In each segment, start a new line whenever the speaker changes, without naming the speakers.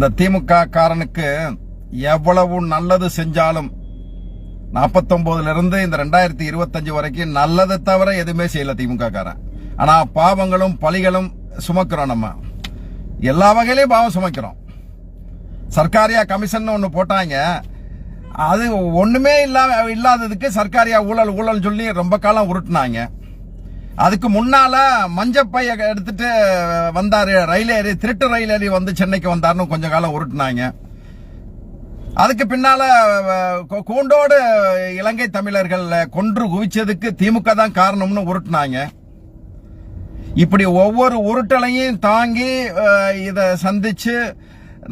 இந்த திமுக காரனுக்கு எவ்வளவு நல்லது செஞ்சாலும் 49 இருந்து இந்த ரெண்டாயிரத்தி இருபத்தஞ்சு வரைக்கும் நல்லதை தவிர எதுவுமே செய்யல திமுக காரன். ஆனா பாவங்களும் பழிகளும் சுமக்கிறோம் நம்ம. எல்லா வகையிலையும் பாவம் சுமக்கிறோம். சர்க்காரியா கமிஷன் ஒன்று போட்டாங்க. அது ஒண்ணுமே இல்லாம இல்லாததுக்கு சர்க்காரியா ஊழல் ஊழல் சொல்லி ரொம்ப காலம் உருட்டுனாங்க. அதுக்கு முன்னால மஞ்சப்பைய எடுத்துட்டு வந்தாரு ரயில் ஏறி திருட்டு ரயில் ஏறி வந்து சென்னைக்கு வந்தாருன்னு கொஞ்ச காலம் உருட்டுனாங்க. அதுக்கு பின்னால கூண்டோடு இலங்கை தமிழர்கள் கொன்று குவிச்சதுக்கு திமுக தான் காரணம்னு உருட்டுனாங்க. இப்படி ஒவ்வொரு உருட்டலையும் தாங்கி இதை சந்திச்சு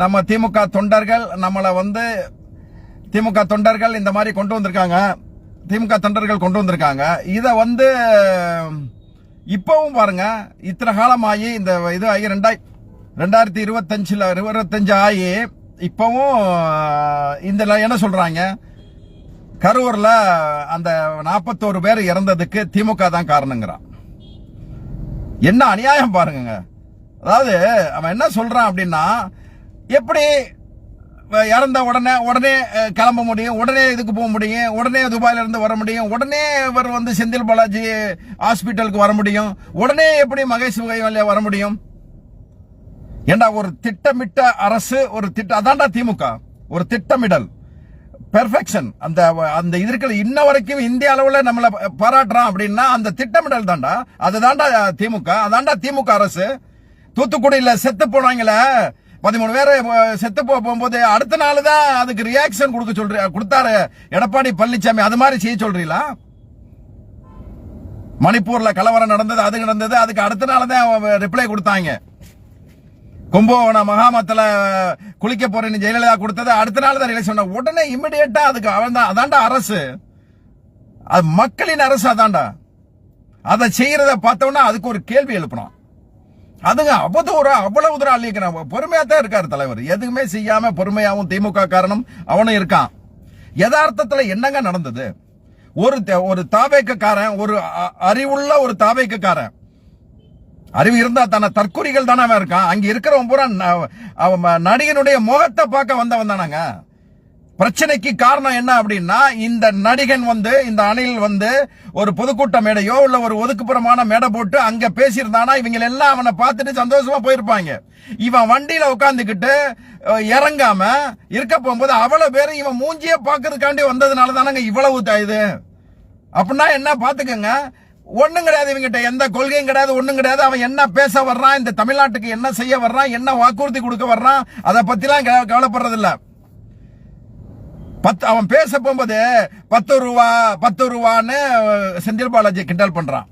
நம்ம திமுக தொண்டர்கள் நம்மளை வந்து திமுக தொண்டர்கள் இந்த மாதிரி கொண்டு வந்திருக்காங்க. திமுக தொண்டர்கள் கொண்டு வந்திருக்காங்க. இதை வந்து இப்பவும் பாருங்க இத்தனை காலமாகி இந்த இது ஆகி ரெண்டாய் ரெண்டாயிரத்தி இருபத்தஞ்சில் இருபத்தஞ்சு ஆகி இப்பவும் இந்த என்ன சொல்றாங்க? கரூரில் அந்த நாற்பத்தோரு பேர் இறந்ததுக்கு திமுக தான் காரணங்கிறான் என்ன அநியாயம் பாருங்க அதாவது அவன் என்ன சொல்றான் அப்படின்னா எப்படி இறந்த உடனே உடனே கிளம்ப முடியும். உடனே இதுக்கு போக முடியும். உடனே துபாயிலிருந்து வர முடியும். உடனே இவர் வந்து செந்தில் பாலாஜி ஹாஸ்பிட்டலுக்கு வர முடியும். உடனே எப்படி மகேஷ் வகையில வர முடியும்? ஏண்டா ஒரு திட்டமிட்ட அரசு ஒரு திட்ட அதான்டா திமுக. ஒரு திட்டமிடல். பெர்ஃபெக்ஷன் அந்த அந்த இது இருக்கிற இன்ன வரைக்கும் இந்திய அளவில் நம்மளை பாராட்டுறான் அப்படின்னா அந்த திட்டமிடல் தான்டா. அதுதான்டா திமுக. அதான்டா திமுக அரசு. தூத்துக்குடியில் செத்து போனாங்களே பதிமூணு பேர் செத்து போ- போகும்போது அடுத்த நாள் தான் அதுக்கு ரியாக்ஷன் கொடுக்க சொல்ற கொடுத்தாரு எடப்பாடி பழனிசாமி அது மாதிரி செய்ய சொல்றீங்களா? மணிப்பூர்ல கலவரம் நடந்தது அது நடந்தது அதுக்கு அடுத்த நாள் தான் ரிப்ளை கொடுத்தாங்க. கும்பகோணம் மகாமத்தில் குளிக்க போறேன்னு ஜெயலலிதா கொடுத்தது அடுத்த நாள் தான் ரிலேஷன் உடனே இமிடியேட்டா அதுக்கு அவன் தான் அதான்டா அரசு. அது மக்களின் அரசு அதான்டா. அதை செய்யறத பார்த்தோம்னா அதுக்கு ஒரு கேள்வி எழுப்பணும். அதுங்க அவதூறா அவ்வளவு தூரம் அள்ளிக்கிறான் பொறுமையா தான் இருக்காரு தலைவர். எதுவுமே செய்யாம பொறுமையாவும் திமுக காரணம் அவனும் இருக்கான். யதார்த்தத்துல என்னங்க நடந்தது? ஒரு ஒரு தாவேக்கக்காரன் ஒரு அறிவுள்ள ஒரு தாவேக்கக்காரன். அறிவு இருந்தா தானே தற்கொலைகள் தானே அவன் இருக்கான். அங்க இருக்கிறவன் பூரா ந- அவன் நடிகனுடைய முகத்தை பார்க்க வந்தவன் தானங்க. பிரச்சனைக்கு காரணம் என்ன அப்படின்னா இந்த நடிகன் வந்து இந்த அணில் வந்து ஒரு பொதுக்கூட்ட மேடையோ இல்ல ஒரு ஒதுக்குப்புறமான மேடை போட்டு அங்க பேசியிருந்தானா இவங்க எல்லாம் அவனை பார்த்துட்டு சந்தோஷமா போயிருப்பாங்க. இவன் வண்டியில உட்காந்துக்கிட்டு இறங்காம இருக்க போகும்போது அவ்வளவு பேரும் இவன் மூஞ்சியே பாக்குறதுக்காண்டி வந்ததுனால தானங்க இவ்வளவு இது. அப்படின்னா என்ன பாத்துக்கங்க ஒண்ணும் கிடையாது இவங்கிட்ட. எந்த கொள்கையும் கிடையாது ஒண்ணும் கிடையாது. அவன் என்ன பேச வர்றான் இந்த தமிழ்நாட்டுக்கு என்ன செய்ய வர்றான் என்ன வாக்குறுதி கொடுக்க வர்றான் அதை பத்திலாம் கவ- கவலைப்படுறது பத்து அவன் பேச போகும்போது பத்து ரூபா பத்து ரூபான்னு செந்தில் பாலாஜி கிண்டல் பண்றான்.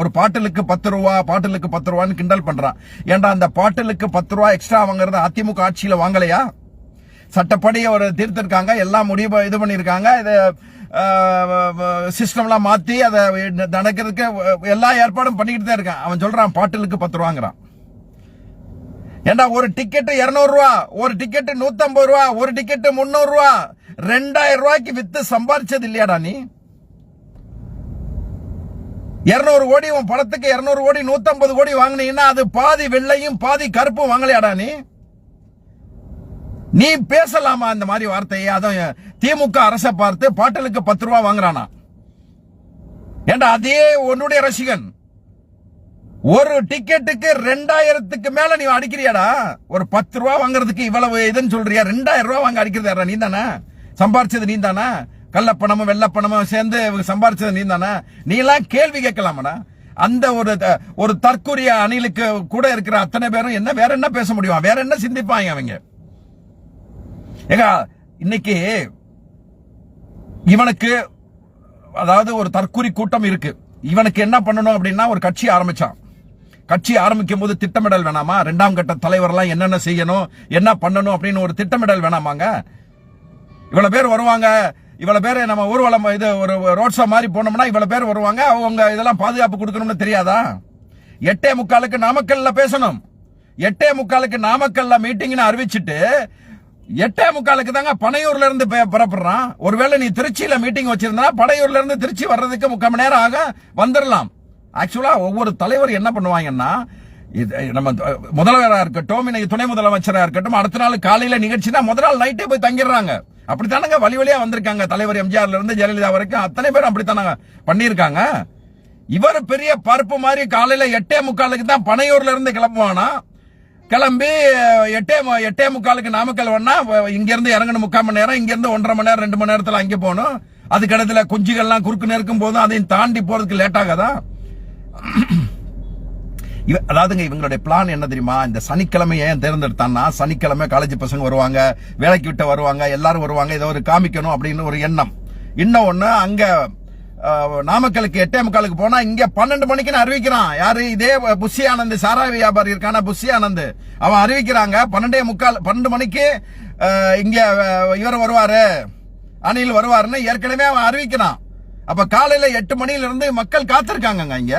ஒரு பாட்டிலுக்கு பத்து ரூபா பாட்டிலுக்கு பத்து ரூபான்னு கிண்டல் பண்றான். ஏன்டா அந்த பாட்டிலுக்கு பத்து ரூபா எக்ஸ்ட்ரா வாங்குறது அதிமுக ஆட்சியில வாங்கலையா? சட்டப்படி ஒரு தீர்த்திருக்காங்க எல்லாம் முடிவு இது பண்ணியிருக்காங்க. இது சிஸ்டம்லாம் மாத்தி அதை நடக்கிறதுக்கு எல்லா ஏற்பாடும் பண்ணிக்கிட்டு தான் இருக்கான். அவன் சொல்றான் பாட்டிலுக்கு பத்து ரூபாங்கிறான் ஏண்டா ஒரு டிக்கெட்டு இரநூறுவா ஒரு டிக்கெட்டு நூத்தம்பது ரூபா ஒரு டிக்கெட்டு முந்நூறுரூவா ரெண்டாயிரம் ரூபாய்க்கு வித்து சம்பாதிச்சது இல்லையாடா நீ? இருநூறு கோடி உன் படத்துக்கு இருநூறு கோடி நூத்தம்பது கோடி வாங்கினீங்கன்னா அது பாதி வெள்ளையும் பாதி கருப்பும் வாங்கலையாடா நீ? நீ பேசலாமா இந்த மாதிரி வார்த்தையை? அதுவும் திமுக அரசை பார்த்து பாட்டலுக்கு பத்து ரூபா வாங்குறானா? ஏண்டா அதே உன்னுடைய ரசிகன். ஒரு டிக்கெட்டுக்கு ரெண்டாயிரத்துக்கு மேல நீ அடிக்கிறியாடா? ஒரு பத்து ரூபா வாங்குறதுக்கு இவ்வளவு இதுன்னு சொல்றியா? ரெண்டாயிரம் ரூபா வாங்க அடிக்கிறதாடா நீ தானே? சம்பாரிச்சது நீ தானா கள்ளப்பணமும் வெள்ளப்பணமும் சேர்ந்து சம்பாரிச்சது நீ தானா நீ எல்லாம் கேள்வி கேட்கலாமடா? அந்த ஒரு த- ஒரு தற்கொரிய அணிலுக்கு கூட இருக்கிற அத்தனை பேரும் என்ன வேற என்ன பேச முடியும்? வேற என்ன சிந்திப்பாங்க அவங்க? ஏங்க இன்னைக்கு இவனுக்கு அதாவது ஒரு தற்குறி கூட்டம் இருக்கு. இவனுக்கு என்ன பண்ணணும் அப்படின்னா ஒரு கட்சி ஆரம்பிச்சான். கட்சி ஆரம்பிக்கும் போது திட்டமிடல் வேணாமா? ரெண்டாம் கட்ட தலைவர்லாம் என்னென்ன செய்யணும்? என்ன பண்ணணும் அப்படின்னு ஒரு திட்டமிடல் வேணாமாங்க? இவ்வளவு பேர் வருவாங்க. இவ்வளவு பேர் நம்ம ஊர்வலம் இது ஒரு ரோட் ஷோ மாதிரி போனோம்னா இவ்வளவு பேர் வருவாங்க. அவங்க இதெல்லாம் பாதுகாப்பு கொடுக்கணும்னு தெரியாதா? எட்டே முக்காலுக்கு நாமக்கல்ல பேசணும். எட்டே முக்காலுக்கு நாமக்கல்ல மீட்டிங்னு அறிவிச்சிட்டு எட்டே முக்காலுக்கு தாங்க பனையூர்ல இருந்து பே- புறப்படுறான். ஒருவேளை நீ திருச்சியில மீட்டிங் வச்சிருந்தா பனையூர்ல இருந்து திருச்சி வர்றதுக்கு முக்கால் மணி நேரம் ஆக வந்துடலாம் ஆக்சுவலா ஒவ்வொரு தலைவர் என்ன பண்ணுவாங்கன்னா நம்ம முதல்வராக இருக்கட்டும் இன்னைக்கு துணை முதலமைச்சராக இருக்கட்டும் அடுத்த நாள் காலையில நிகழ்ச்சினா முதல் நாள் நைட்டே போய் தங்கிடுறாங்க. அப்படித்தானங்க வழி வழியா வந்திருக்காங்க. தலைவர் எம்ஜிஆர்ல இருந்து ஜெயலலிதா வரைக்கும் அத்தனை பேரும் அப்படித்தானாங்க பண்ணியிருக்காங்க. இவர் பெரிய பருப்பு மாதிரி காலையில எட்டே முக்காலுக்கு தான் பனையூர்ல இருந்து கிளம்புவானா? கிளம்பி எட்டே மு- எட்டே முக்காலுக்கு நாமக்கல் வந்தா இங்க இருந்து இறங்கணும் முக்கால் மணி நேரம் இங்க இருந்து ஒன்றரை மணி நேரம் ரெண்டு மணி நேரத்துல அங்கே போகணும். அதுக்கு குஞ்சுகள்லாம் குறுக்கு நெருக்கும் போதும் அதையும் தாண்டி போறதுக்கு லேட் தான் இவ அதாவதுங்க இவங்களுடைய பிளான் என்ன தெரியுமா? இந்த சனிக்கிழமை ஏன் தேர்ந்தெடுத்தான்னா சனிக்கிழமை காலேஜ் பசங்க வருவாங்க வேலைக்கு விட்டு வருவாங்க எல்லாரும் வருவாங்க ஏதோ ஒரு காமிக்கணும் அப்படின்னு ஒரு எண்ணம். இன்னும் ஒன்று அங்கே நாமக்கலுக்கு எட்டே முக்காலுக்கு போனா இங்க பன்னெண்டு மணிக்கு அறிவிக்கிறான். யாரு? இதே புஷி ஆனந்த் சாராய வியாபாரி இருக்கான புஷி ஆனந்த் அவன் அறிவிக்கிறாங்க பன்னெண்டே முக்கால் பன்னெண்டு மணிக்கு இங்க இவர் வருவாரு. அணில் வருவாருன்னு ஏற்கனவே அவன் அறிவிக்கிறான். அப்ப காலையில எட்டு மணில இருந்து மக்கள் காத்திருக்காங்கங்க இங்க.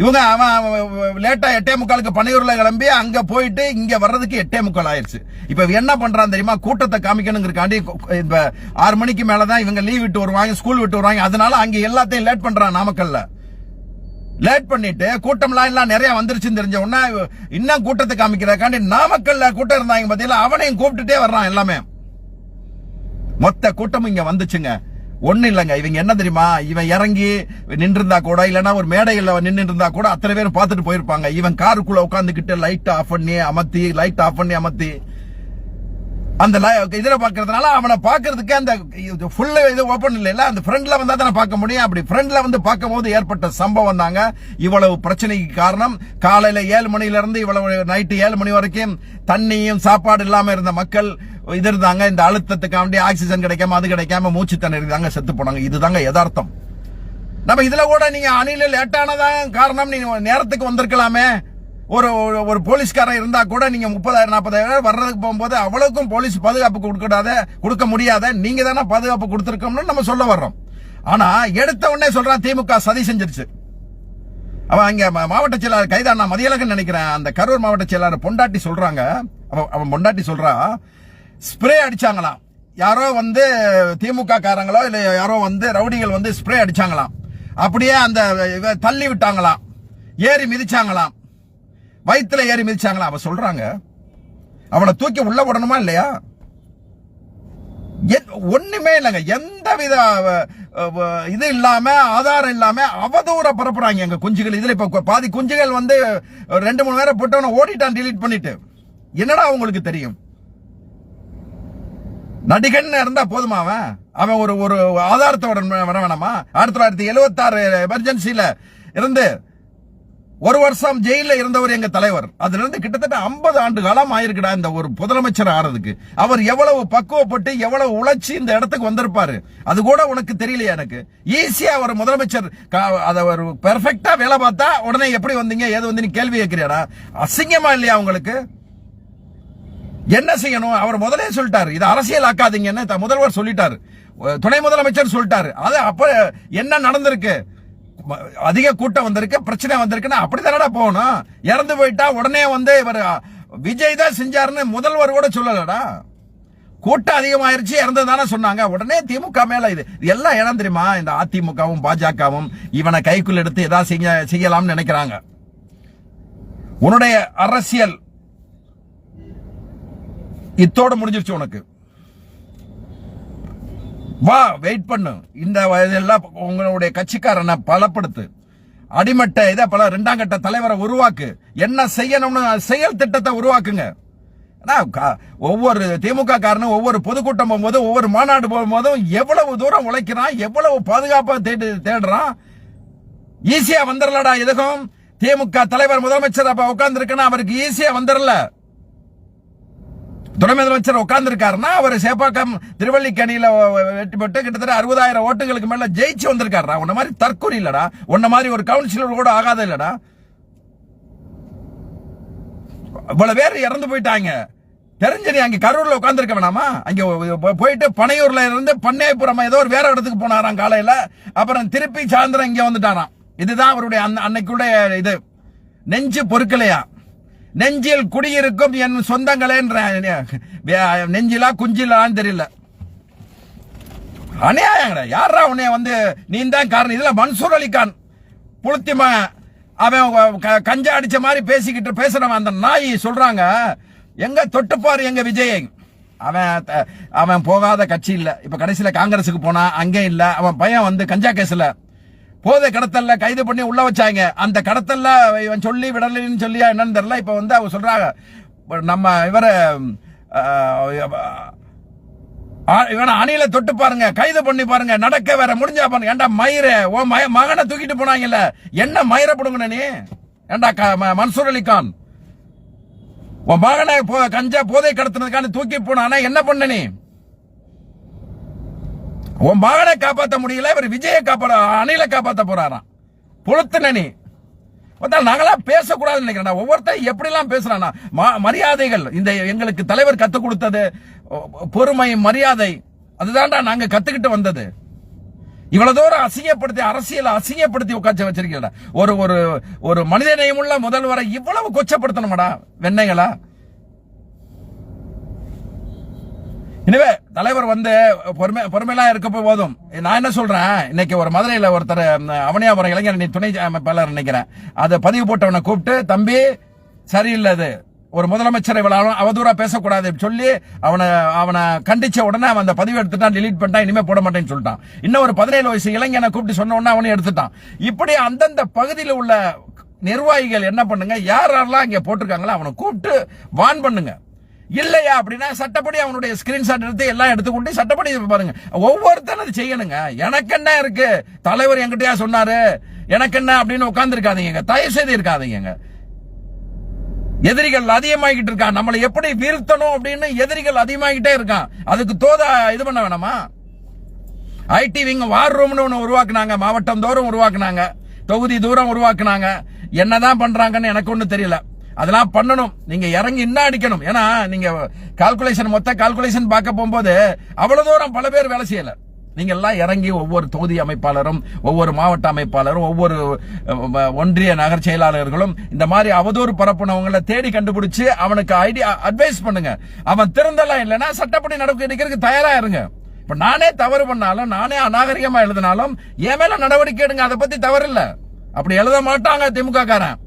இவங்க அவன் லேட்டா எட்டே முக்காலுக்கு பனையூர்ல கிளம்பி அங்க போயிட்டு இங்க வர்றதுக்கு எட்டே முக்கால் ஆயிருச்சு. இப்ப என்ன பண்றான் தெரியுமா? கூட்டத்தை காமிக்கணுங்கிறக்காண்டி இப்ப ஆறு மணிக்கு மேலதான் இவங்க லீவ் விட்டு வருவாங்க ஸ்கூல் விட்டு வருவாங்க. அதனால அங்க எல்லாத்தையும் லேட் பண்றான் நாமக்கல்ல. லேட் பண்ணிட்டு கூட்டம்லாம் எல்லாம் நிறைய வந்துருச்சுன்னு தெரிஞ்ச உடனே இன்னும் கூட்டத்தை காமிக்கிறக்காண்டி நாமக்கல்ல கூட்டம் இருந்தாங்க பாத்தீங்களா? அவனையும் கூப்பிட்டுட்டே வர்றான் எல்லாமே. மொத்த கூட்டம் இங்க வந்துச்சுங்க. ஒன்றும் இல்லைங்க. இவங்க என்ன தெரியுமா? இவன் இறங்கி நின்றுருந்தா கூட இல்லைன்னா ஒரு மேடையில் நின்று இருந்தா கூட அத்தனை பேரும் பார்த்துட்டு போயிருப்பாங்க. இவன் காருக்குள்ளே உட்காந்துக்கிட்டு லைட் ஆஃப் பண்ணி அமர்த்தி லைட் ஆஃப் பண்ணி அமர்த்தி. அந்த இதில் பார்க்கறதுனால அவனை பார்க்கறதுக்கு அந்த ஃபுல்லு இது ஓப்பன் இல்லைல்ல. அந்த ஃப்ரெண்டில் வந்தா தானே பார்க்க முடியும். அப்படி ஃப்ரெண்டில் வந்து பார்க்கும் போது ஏற்பட்ட சம்பவம் தாங்க. இவ்வளவு பிரச்சனைக்கு காரணம். காலையில ஏழு மணில இருந்து இவ்வளவு நைட்டு ஏழு மணி வரைக்கும் தண்ணியும் சாப்பாடு இல்லாம இருந்த மக்கள் இது இருந்தாங்க இந்த அழுத்தத்துக்காண்டி ஆக்சிஜன் கிடைக்காம அது கிடைக்காம மூச்சு தண்ணி தாங்க செத்து போனாங்க. இதுதாங்க யதார்த்தம். நம்ம இதுல கூட நீங்க அணில லேட்டானதான் காரணம். நீங்க நேரத்துக்கு வந்திருக்கலாமே. ஒரு ஒரு- போலீஸ்காரன் இருந்தா கூட நீங்க முப்பதாயிரம் நாற்பதாயிரம் வர்றதுக்கு போகும்போது அவ்வளவுக்கும் போலீஸ் பாதுகாப்பு கொடுக்காத கொடுக்க முடியாத. நீங்க தானே பாதுகாப்பு கொடுத்துருக்கோம்னு நம்ம சொல்ல வர்றோம். ஆனா எடுத்த உடனே சொல்றான் திமுக சதி செஞ்சிருச்சு. அவன் அங்க மாவட்ட செயலாளர் கைதானா மதியழகன் நினைக்கிறேன். அந்த கரூர் மாவட்ட செயலாளர் பொண்டாட்டி சொல்றாங்க. அவன் அவன் பொண்டாட்டி சொல்றா ஸ்ப்ரே அடிச்சாங்களாம். யாரோ வந்து திமுக காரங்களோ இல்ல யாரோ வந்து ரவுடிகள் வந்து ஸ்ப்ரே அடிச்சாங்களாம். அப்படியே அந்த தள்ளி விட்டாங்களாம். ஏறி மிதிச்சாங்களாம். வயிற்றுல ஏறி மிதிச்சாங்களா? அவ சொல்றாங்க. அவனை தூக்கி உள்ள விடணுமா இல்லையா? ஒண்ணுமே இல்லைங்க. எந்த வித இது இல்லாம ஆதாரம் இல்லாம அவதூற பரப்புறாங்க எங்க குஞ்சுகள். இதுல இப்ப பாதி குஞ்சுகள் வந்து ரெண்டு மூணு நேரம் போட்டவன ஓடிட்டான் டிலீட் பண்ணிட்டு. என்னடா அவங்களுக்கு தெரியும்? நடிகன் இருந்தா போதுமா அவன்? அவன் ஒரு ஒரு ஆதாரத்தோட வர வேணாமா? ஆயிரத்தி தொள்ளாயிரத்தி எழுபத்தி ஆறு இருந்து ஒரு வருஷம் ஜெயில இருந்தவர் எங்க தலைவர். அதுல இருந்து கிட்டத்தட்ட 50 ஆண்டு காலம் ஆயிருக்குடா இந்த ஒரு முதலமைச்சர் ஆறதுக்கு. அவர் எவ்வளவு பக்குவப்பட்டு எவ்வளவு உழைச்சி இந்த இடத்துக்கு வந்திருப்பாரு? அது கூட உனக்கு தெரியலையா எனக்கு? ஈஸியா ஒரு முதலமைச்சர் கா- அத ஒரு பெர்ஃபெக்ட்டா வேலை பார்த்தா உடனே எப்படி வந்தீங்க? ஏது வந்து நீ கேள்வி கேட்கிறியாடா? அசிங்கமா இல்லையா உங்களுக்கு? என்ன செய்யணும்? அவர் முதலே சொல்லிட்டாரு. இது அரசியல் ஆக்காதீங்கன்னு த- முதல்வர் சொல்லிட்டாரு. துணை முதலமைச்சர் சொல்லிட்டாரு. அது அப்ப என்ன நடந்திருக்கு? அதிக கூட்டம் வந்திருக்கு பிரச்சனை வந்திருக்குன்னா அப்படிதானடா போகணும்? இறந்து போயிட்டா உடனே வந்து இவர் விஜய் தான் செஞ்சாருன்னு முதல்வர் கூட சொல்லலடா. கூட்டம் அதிகமாயிருச்சு இறந்தது தானே சொன்னாங்க. உடனே திமுக மேல இது எல்லாம் இடம் தெரியுமா? இந்த அதிமுகவும் பாஜகவும் இவனை கைக்குள் எடுத்து ஏதாவது செய்ய செய்யலாம்னு நினைக்கிறாங்க. உன்னுடைய அரசியல் இத்தோடு முடிஞ்சிருச்சு உனக்கு. வா வெயிட் பண்ணு. இந்த இதெல்லாம் உங்களுடைய கட்சிக்காரனை பலப்படுத்து. அடிமட்ட இதை பல ரெண்டாம் கட்ட தலைவரை உருவாக்கு. என்ன செய்யணும்னு செயல் திட்டத்தை உருவாக்குங்க. ஒவ்வொரு திமுக காரனும் ஒவ்வொரு பொதுக்கூட்டம் போகும்போது ஒவ்வொரு மாநாடு போகும்போதும் எவ்வளவு தூரம் உழைக்கிறான் எவ்வளவு பாதுகாப்பா தேடு தேடுறான். ஈஸியா வந்துடலடா எதுக்கும்? திமுக தலைவர் முதலமைச்சர் அப்ப உட்கார்ந்து அவருக்கு ஈஸியா வந்துடல துணை முதலமைச்சர் உட்கார்ந்துருக்காருன்னா அவர் சேப்பாக்கம் திருவள்ளிக்கணியில் வெற்றி பெற்று கிட்டத்தட்ட அறுபதாயிரம் ஓட்டுகளுக்கு மேலே ஜெயிச்சு வந்திருக்காருடா. உன்ன மாதிரி தற்கொலை இல்லடா. உன்ன மாதிரி ஒரு கவுன்சிலர் கூட ஆகாத இல்லடா. இவ்வளவு பேர் இறந்து போயிட்டாங்க. தெரிஞ்சு நீ அங்கே கரூரில் உட்காந்துருக்க வேணாமா? அங்கே போயிட்டு பனையூரில் இருந்து பண்ணையபுரம் ஏதோ ஒரு வேற இடத்துக்கு போனாராம் காலையில். அப்புறம் திருப்பி சாயந்தரம் இங்கே வந்துட்டாராம். இதுதான் அவருடைய அந்த அன்னைக்குடைய இது. நெஞ்சு பொறுக்கலையா? நெஞ்சில் குடியிருக்கும் என் சொந்தங்களேன்ற நெஞ்சிலா குஞ்சிலான்னு தெரியல. அநியாயங்கடா. யாரா உன்னைய வந்து நீ தான் காரணம்? இதுல மன்சூர் அலிகான் புளுத்திம அவன் க- கஞ்சா அடிச்ச மாதிரி பேசிக்கிட்டு பேசுறவன் அந்த நாய் சொல்றாங்க எங்க தொட்டுப்பாரு எங்க விஜய்? அவன் அவன் போகாத கட்சி இல்ல. இப்ப கடைசியில காங்கிரஸுக்கு போனா அங்கே இல்ல. அவன் பையன் வந்து கஞ்சா கேஸ்ல போதை கடத்தல்ல கைது பண்ணி உள்ள வச்சாங்க. அந்த கடத்தல்ல இவன் சொல்லி விடலைன்னு சொல்லியா என்னன்னு தெரியல. இப்ப வந்து அவங்க சொல்றாங்க. நம்ம இவர இவனை அணியில தொட்டு பாருங்க. கைது பண்ணி பாருங்க. நடக்க வேற முடிஞ்சா பாருங்க. ஏன்டா மயிர ஓ மய- மகனை தூக்கிட்டு போனாங்கல்ல. என்ன மயிர புடுங்க நீ? ஏண்டா க- ம- மன்சூர் அலிகான் உன் மகனை போ- கஞ்சா போதை கடத்தினதுக்கான தூக்கி போனானா என்ன பண்ண நீ? உன் மகனை காப்பாத்த முடியல இவர் விஜயை காப்பாட அணில காப்பாத்த போறாராம். பொழுத்து நனி பார்த்தா நாங்களா பேசக்கூடாதுன்னு நினைக்கிறேன் ஒவ்வொருத்தரும் எப்படிலாம் பேசுறானா மரியாதைகள். இந்த எங்களுக்கு தலைவர் கற்றுக் கொடுத்தது பொறுமை மரியாதை அதுதான்டா நாங்க கத்துக்கிட்டு வந்தது. இவ்வளவு தூரம் அசிங்கப்படுத்தி அரசியல் அசிங்கப்படுத்தி உட்காந்து வச்சிருக்கீங்களா ஒரு ஒரு ஒரு மனிதநேயமுள்ள முதல்வரை இவ்வளவு கொச்சப்படுத்தணுமாடா வெண்ணைகளா எனவே தலைவர் வந்து பொறுமை பொறுமையெல்லாம் இருக்க போதும். நான் என்ன சொல்றேன்? இன்னைக்கு ஒரு மதுரையில் ஒருத்தர் ம், அவனியாபுரம் இளைஞர் நீ துணை அமைப்பாளர் நினைக்கிறேன். அதை பதிவு போட்டவனை கூப்பிட்டு தம்பி சரியில்லை அது ஒரு முதலமைச்சரை இவ்வளவு அவதூறா பேசக்கூடாது சொல்லி அவனை அவனை கண்டிச்ச உடனே அவன் அந்த பதிவு எடுத்துட்டான் டிலீட் பண்ணிட்டான் இனிமே போட மாட்டேன்னு சொல்லிட்டான். இன்னும் ஒரு பதினேழு வயசு இளைஞனை கூப்பிட்டு சொன்ன உடனே அவனையும் எடுத்துட்டான். இப்படி அந்தந்த பகுதியில் உள்ள நிர்வாகிகள் என்ன பண்ணுங்க? யார் யாரெல்லாம் இங்க போட்டிருக்காங்களோ அவனை கூப்பிட்டு வான் பண்ணுங்க. இல்லையா அப்படின்னா சட்டப்படி அவனுடைய ஸ்கிரீன்ஷாட் எடுத்து எல்லாம் எடுத்துக்கொண்டு சட்டப்படி பாருங்க. ஒவ்வொருத்தரும் அது செய்யணுங்க. எனக்கு என்ன இருக்கு? தலைவர் என்கிட்டயா சொன்னாரு? எனக்கு என்ன அப்படின்னு உட்கார்ந்து இருக்காதீங்க தயவு செய்து இருக்காதீங்க எதிரிகள் அதிகமாகிட்டு இருக்கான். நம்மளை எப்படி வீழ்த்தணும் அப்படின்னு எதிரிகள் அதிகமாகிட்டே இருக்கான். அதுக்கு தோதா இது பண்ண வேணாமா? ஐடி விங் வார் ரூம்னு ஒன்று உருவாக்குனாங்க. மாவட்டம் தோறும் உருவாக்குனாங்க. தொகுதி தூரம் உருவாக்குனாங்க. என்னதான் பண்றாங்கன்னு எனக்கு ஒன்றும் தெரியல. அதெல்லாம் பண்ணணும். நீங்க இறங்கி இன்னும் அடிக்கணும். ஏன்னா நீங்க கால்குலேஷன் மொத்த கால்குலேஷன் பார்க்க போகும்போது அவ்வளவு தூரம் பல பேர் வேலை செய்யல. நீங்க எல்லாம் இறங்கி ஒவ்வொரு தொகுதி அமைப்பாளரும் ஒவ்வொரு மாவட்ட அமைப்பாளரும் ஒவ்வொரு ஒன்றிய நகர் செயலாளர்களும் இந்த மாதிரி அவதூறு பரப்புனவங்களை தேடி கண்டுபிடிச்சு அவனுக்கு ஐடியா அட்வைஸ் பண்ணுங்க. அவன் திறந்தெல்லாம் இல்லைன்னா சட்டப்படி நடவடிக்கைக்கு தயாரா இருங்க. இப்ப நானே தவறு பண்ணாலும் நானே அநாகரிகமா எழுதினாலும் என் மேல நடவடிக்கை எடுங்க. அதை பத்தி தவறு இல்லை அப்படி எழுத மாட்டாங்க திமுக காரன்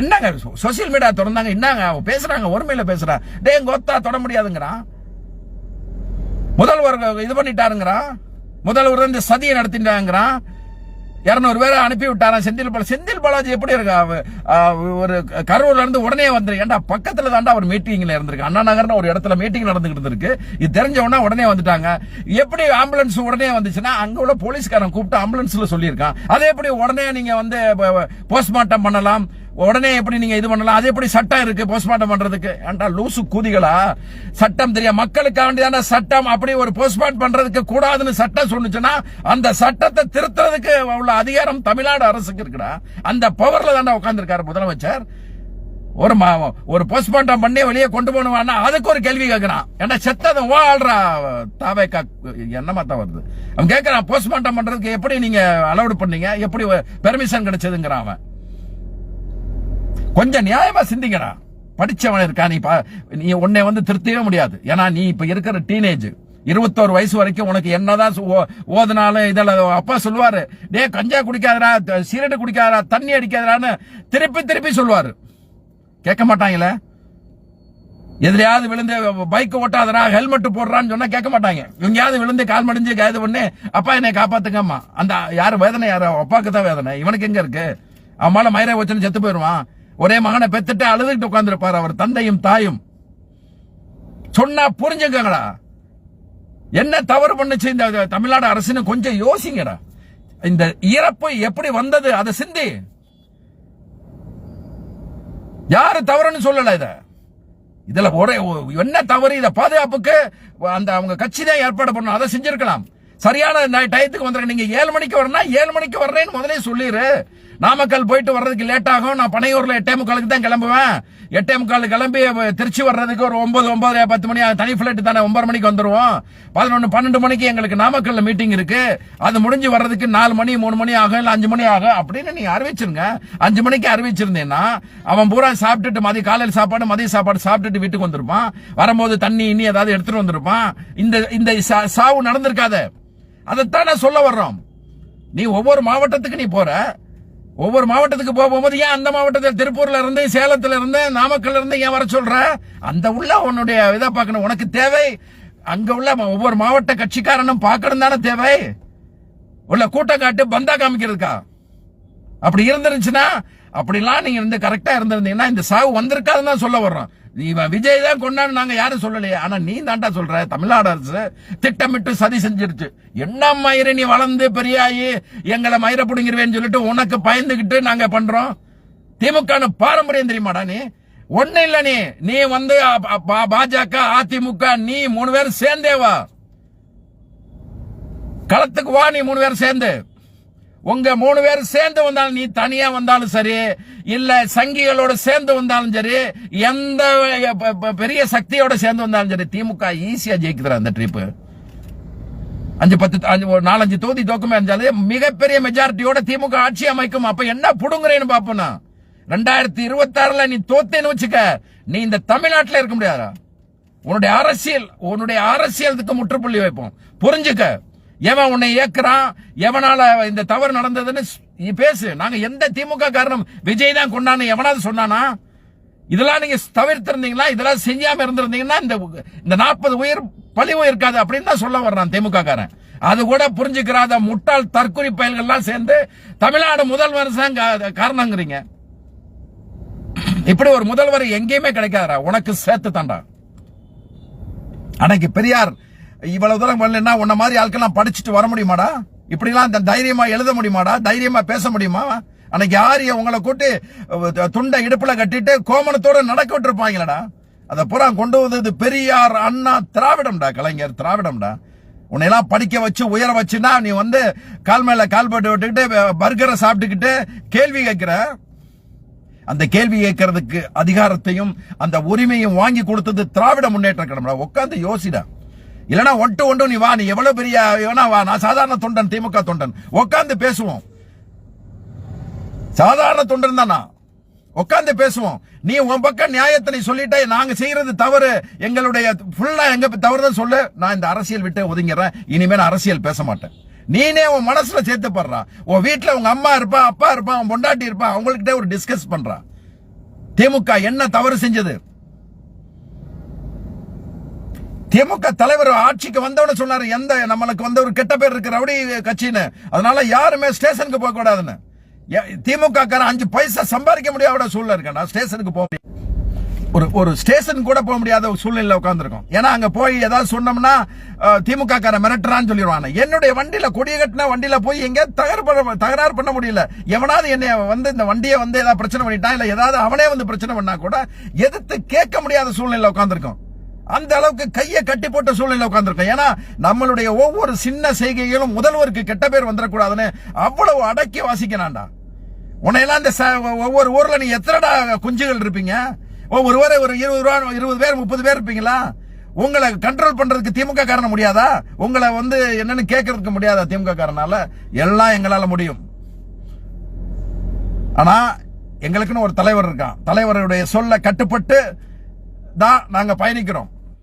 என்னங்க சோசியல் மீடியா திறந்தாங்க என்னங்க? அவன் பேசுறாங்க ஒருமையில பேசுறான் டேய் கொத்தா தொட முடியாதுங்கிறான் முதல்வர் இது பண்ணிட்டாருங்கிறான் முதல்வர் வந்து சதியை நடத்திட்டாங்கிறான் இரநூறு பேரை அனுப்பி விட்டாராம். செந்தில் பாலாஜி. செந்தில் பாலாஜி எப்படி இருக்கா? ஒரு கரூர்ல இருந்து உடனே வந்துரு ஏன்டா பக்கத்துல தாண்டா அவர் மீட்டிங்ல இருந்திருக்கு. அண்ணா நகர்னு ஒரு இடத்துல மீட்டிங் நடந்துகிட்டு இருக்கு. இது தெரிஞ்ச உடனே உடனே வந்துட்டாங்க. எப்படி ஆம்புலன்ஸ் உடனே வந்துச்சுன்னா அங்க உள்ள போலீஸ்காரன் கூப்பிட்டு ஆம்புலன்ஸ்ல சொல்லியிருக்கான். அதே எப்படி உடனே நீங்க வந்து போஸ்ட்மார்ட்டம் பண்ணலாம்? உடனே எப்படி நீங்க இது பண்ணலாம்? அது எப்படி சட்டம் இருக்கு போஸ்ட்மார்ட்டம் பண்றதுக்கு? ஏன்டா லூசு கூதிகளா? சட்டம் தெரியும் மக்களுக்காக வேண்டியதான சட்டம். அப்படி ஒரு போஸ்ட்மார்ட்டம் பண்றதுக்கு கூடாதுன்னு சட்டம் சொன்னுச்சுன்னா அந்த சட்டத்தை திருத்துறதுக்கு உள்ள அதிகாரம் தமிழ்நாடு அரசுக்கு இருக்குடா. அந்த பவர்ல தானே உட்கார்ந்துருக்காரு முதலமைச்சர். ஒரு மா- ஒரு போஸ்ட்மார்ட்டம் பண்ணி வெளியே கொண்டு போனவான்னா அதுக்கு ஒரு கேள்வி கேட்கிறான் ஏன்னா ஓ ஆல்ரா தாவேக்கா? என்னமா தான் வருது? அவன் கேட்கறான் போஸ்ட்மார்ட்டம் பண்றதுக்கு எப்படி நீங்க அலௌட் பண்ணீங்க? எப்படி பெர்மிஷன் கிடைச்சதுங்கிறான் அவன். கொஞ்சம் நியாயமா சிந்திங்கடா. படிச்சவன் இருக்கா நீ பா- நீ உன்னை வந்து திருத்தவே முடியாது. ஏன்னா நீ இப்ப இருக்கிற டீனேஜ். இருபத்தோரு வயசு வரைக்கும் உனக்கு என்னதான் ஓ- ஓதுனாலும் இதெல்லாம் அப்பா சொல்லுவாரு டே கஞ்சா குடிக்காதடா த- குடிக்காதரா தண்ணி அடிக்காதடான்னு திருப்பி திருப்பி சொல்லுவாரு. கேட்க மாட்டாங்களே? எதிரையாவது விழுந்து பைக் ஓட்டாதடா ஹெல்மெட் போடுறான்னு சொன்னா கேட்க மாட்டாங்க. இவங்கயாவது விழுந்து கால் மடிஞ்சு கைது பண்ணி அப்பா என்னை காப்பாத்துக்கம்மா அந்த யாரு வேதனை யார்? அப்பாவுக்கு தான் வேதனை. இவனுக்கு எங்க இருக்கு? அவன் மேல மயிரை வச்சுன்னு செத்து போயிருவான். ஒரே மகனை பெத்துட்டு அழுதுகிட்டு உட்காந்துருப்பார் அவர் தந்தையும் தாயும். சொன்னா புரிஞ்சுக்கங்களா என்ன தவறு பண்ணுச்சு இந்த தமிழ்நாடு அரசுன்னு கொஞ்சம் யோசிங்கடா. இந்த இறப்பு எப்படி வந்தது அதை சிந்தி. யாரு தவறுன்னு சொல்லல இத. இதுல ஒரே என்ன தவறு இதை பாதுகாப்புக்கு அந்த அவங்க கட்சி தான் ஏற்பாடு பண்ணணும் அதை செஞ்சிருக்கலாம். சரியான டயத்துக்கு வந்துருக்க நீங்க ஏழு மணிக்கு வரணும் ஏழு மணிக்கு வர்றேன்னு முதலே சொல்லிடு நாமக்கல் போயிட்டு வர்றதுக்கு லேட் ஆகும். நான் பனையூர்ல எட்டே முக்காலுக்கு தான் கிளம்புவேன். எட்டே முக்கால் கிளம்பி திருச்சி வர்றதுக்கு ஒரு ஒன்பது ஒன்பது பத்து மணி தனி பிளைட் தானே ஒன்பது மணிக்கு வந்துருவோம். பதினொன்று பன்னெண்டு மணிக்கு எங்களுக்கு நாமக்கல்ல மீட்டிங் இருக்கு. அது முடிஞ்சு வர்றதுக்கு நாலு மணி மூணு மணி ஆகும் இல்ல அஞ்சு மணி ஆகும். அப்படின்னு நீ அறிவிச்சிருங்க. அஞ்சு மணிக்கு அறிவிச்சிருந்தேன்னா அவன் பூரா சாப்பிட்டுட்டு மதிய காலையில் சாப்பாடு மதிய சாப்பாடு சாப்பிட்டுட்டு வீட்டுக்கு வந்திருப்பான். வரும்போது தண்ணி இன்னி ஏதாவது எடுத்துட்டு வந்திருப்பான். இந்த இந்த சா- சாவு நடந்திருக்காத. அதைத்தான் நான் சொல்ல வர்றோம். நீ ஒவ்வொரு மாவட்டத்துக்கு நீ போற. ஒவ்வொரு மாவட்டத்துக்கு போகும்போது ஏன் அந்த மாவட்டத்தில் திருப்பூர்ல இருந்து சேலத்துல இருந்து நாமக்கல்ல இருந்து ஏன் வர சொல்ற? அந்த உள்ள உன்னுடைய இதை பார்க்கணும். உனக்கு தேவை. அங்க உள்ள ஒவ்வொரு மாவட்ட கட்சிக்காரனும் பார்க்கணும் தானே தேவை. உள்ள கூட்டம் காட்டு பந்தா காமிக்கிறதுக்கா? அப்படி இருந்துருச்சுன்னா அப்படிலாம் நீங்க வந்து கரெக்டா இருந்திருந்தீங்கன்னா இந்த சாவு வந்திருக்காதுன்னு தான் சொல்ல வர்றோம். இவன் விஜய் தான் கொண்டான்னு நாங்கள் யாரும் சொல்லலையே. ஆனா நீ தாண்டா சொல்ற. தமிழ்நாடு அரசு திட்டமிட்டு சதி செஞ்சிருச்சு. என்ன மயிரை நீ வளர்ந்து பெரியாயி எங்களை மயிரை பிடுங்கிருவேன்னு சொல்லிட்டு உனக்கு பயந்துகிட்டு நாங்க பண்றோம்? திமுக பாரம்பரியம் தெரியுமாடா நீ? ஒன்றும் இல்ல நீ. நீ வந்து பா- பாஜக அதிமுக நீ மூணு பேரும் சேர்ந்தே வா. களத்துக்கு வா நீ மூணு பேரும் சேர்ந்து. உங்க மூணு பேர் சேர்ந்து வந்தாலும் நீ தனியா வந்தாலும் சரி இல்ல சங்கிகளோட சேர்ந்து வந்தாலும் சரி எந்த பெரிய சக்தியோட சேர்ந்து வந்தாலும் சரி திமுக ஈஸியா ஜெயிக்குதுடா அந்த ட்ரிப்பு அஞ்சு பத்து அஞ்சு ஒரு நாலஞ்சு தொகுதி தோக்கமே இருந்தாலும் மிகப்பெரிய மெஜாரிட்டியோட திமுக ஆட்சி அமைக்கும். அப்ப என்ன புடுங்குறேன்னு பாப்போம்னா ரெண்டாயிரத்தி இருபத்தி ஆறுல நீ தோத்தேன்னு வச்சுக்க நீ இந்த தமிழ்நாட்டில் இருக்க முடியாதா உன்னுடைய அரசியல் உன்னுடைய அரசியலுக்கு முற்றுப்புள்ளி வைப்போம். புரிஞ்சுக்க. எவன் உன்னை ஏக்குறான்? எவனால இந்த தவறு நடந்ததுன்னு நீ பேசு. நாங்க எந்த திமுக காரணம்? விஜய் தான் கொண்டான்னு எவனாவது சொன்னானா? இதெல்லாம் நீங்க தவிர்த்திருந்தீங்களா? இதெல்லாம் செய்யாம இருந்திருந்தீங்கன்னா இந்த இந்த நாற்பது உயிர் பழி இருக்காது அப்படின்னு தான் சொல்ல வர்றான் திமுக காரன். அது கூட புரிஞ்சுக்கிறாத முட்டாள் தற்கொலை பயல்கள்லாம் சேர்ந்து தமிழ்நாடு முதல்வர் தான் காரணங்கிறீங்க. இப்படி ஒரு முதல்வர் எங்கேயுமே கிடைக்காதடா. உனக்கு சேர்த்து தாண்டா அன்னைக்கு பெரியார் இவ்வளவு தூரம் வரலன்னா உன்ன மாதிரி ஆட்கள்லாம் படிச்சுட்டு வர முடியுமாடா? இப்படிலாம் இந்த தைரியமா எழுத முடியுமாடா? தைரியமா பேச முடியுமா? அன்னைக்கு ஆரிய உங்களை கூட்டி துண்டை இடுப்புல கட்டிட்டு கோமணத்தோட நடக்க விட்டுருப்பாங்களடா. அதை பூரா கொண்டு வந்தது பெரியார் அண்ணா திராவிடம்டா கலைஞர் திராவிடம்டா. உன்னையெல்லாம் படிக்க வச்சு உயர வச்சுன்னா நீ வந்து கால் மேல கால் போட்டு விட்டுக்கிட்டு பர்கரை சாப்பிட்டுக்கிட்டு கேள்வி கேட்கிற? அந்த கேள்வி கேட்கறதுக்கு அதிகாரத்தையும் அந்த உரிமையும் வாங்கி கொடுத்தது திராவிட முன்னேற்ற கடமைடா உட்காந்து யோசிடா. இல்லனா ஒன்று ஒன்று நீ வா நீ எவ்வளவு பெரிய வேணா வா. நான் சாதாரண தொண்டன் திமுக தொண்டன். உட்காந்து பேசுவோம். சாதாரண தொண்டன் தானா? உட்காந்து பேசுவோம். நீ உன் பக்கம் நியாயத்தை நீ சொல்லிட்டே நாங்க செய்யறது தவறு. எங்களுடைய ஃபுல்லா எங்க தவறு தான் சொல்லு. நான் இந்த அரசியல் விட்டு ஒதுங்கிறேன் இனிமே நான் அரசியல் பேச மாட்டேன். நீனே உன் மனசுல சேர்த்து படுறா. உன் வீட்டுல உங்க அம்மா இருப்பா அப்பா இருப்பா உன் பொண்டாட்டி இருப்பா அவங்கள்கிட்ட ஒரு டிஸ்கஸ் பண்றா. திமுக என்ன தவறு செஞ்சது? திமுக தலைவர் ஆட்சிக்கு வந்தவன சொன்னாரு எந்த நம்மளுக்கு வந்து ஒரு கெட்ட பேர் இருக்கிற அப்படி கட்சின்னு. அதனால யாருமே ஸ்டேஷனுக்கு போக கூடாதுன்னு. ஏ- திமுக காரன் அஞ்சு பைசா சம்பாதிக்க முடியாத சூழ்நிலை இருக்கா. ஸ்டேஷனுக்கு போக ஒரு ஒரு ஸ்டேஷன் கூட போக முடியாத ஒரு சூழ்நிலையில உட்காந்துருக்கோம் ஏன்னா அங்க போய் ஏதாவது சொன்னோம்னா திமுக காரன் மிரட்டுறான்னு சொல்லிடுவாங்க என்னுடைய வண்டியில கொடிய கட்டின வண்டியில போய் எங்க தகராறு பண்ண தகராறு பண்ண முடியல. எவனாவது என்னை வந்து இந்த வண்டியை வந்து ஏதாவது பிரச்சனை பண்ணிட்டான் இல்ல ஏதாவது அவனே வந்து பிரச்சனை பண்ணா கூட எதிர்த்து கேட்க முடியாத சூழ்நிலை உட்காந்துருக்கோம் அந்த அளவுக்கு கையை கட்டி போட்ட சூழ்நிலை உட்காந்துருக்கோம் ஏன்னா நம்மளுடைய ஒவ்வொரு சின்ன செய்கைகளும் முதல்வருக்கு கெட்ட பேர் வந்துடக்கூடாதுன்னு அவ்வளவு அடக்கி வாசிக்கிறான்டா. உன்னையெல்லாம் இந்த ச- ஒவ்வொரு ஊர்ல நீ எத்தனைடா குஞ்சுகள் இருப்பீங்க? ஒவ்வொரு ஊரை ஒரு இருபது ரூபா இருபது பேர் முப்பது பேர் இருப்பீங்களா? உங்களை கண்ட்ரோல் பண்றதுக்கு திமுக காரணம் முடியாதா? உங்களை வந்து என்னன்னு கேட்கறதுக்கு முடியாதா திமுக காரனால எல்லாம் எங்களால முடியும். ஆனா எங்களுக்குன்னு ஒரு தலைவர் இருக்கான். தலைவருடைய சொல்ல கட்டுப்பட்டு தான் நாங்க பயணிக்கிறோம்.